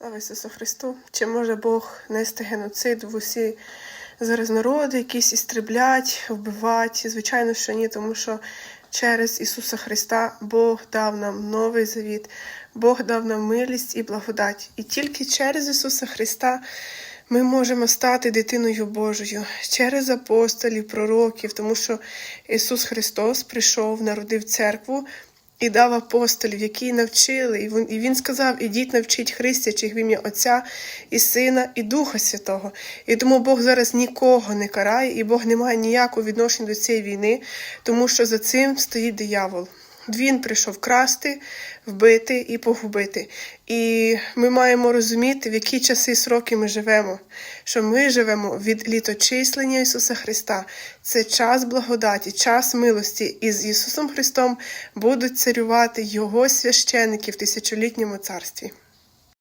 Слава Ісусу Христу! Чи може Бог нести геноцид в усі зараз народи, якісь істреблять, вбивати? Звичайно, що ні, тому що через Ісуса Христа Бог дав нам новий завіт, Бог дав нам милість і благодать. І тільки через Ісуса Христа ми можемо стати дитиною Божою через апостолів, пророків, тому що Ісус Христос прийшов, народив церкву і дав апостолів, які навчили. І він, сказав: ідіть навчіть хрестячих в ім'я Отця і Сина, і Духа Святого. І тому Бог зараз нікого не карає, і Бог не має ніякого відношення до цієї війни, тому що за цим стоїть диявол. Він прийшов красти, вбити і погубити. І ми маємо розуміти, в які часи сроки ми живемо, що ми живемо від літочислення Ісуса Христа. Це час благодаті, час милості. І з Ісусом Христом будуть царювати Його священики в тисячолітньому царстві.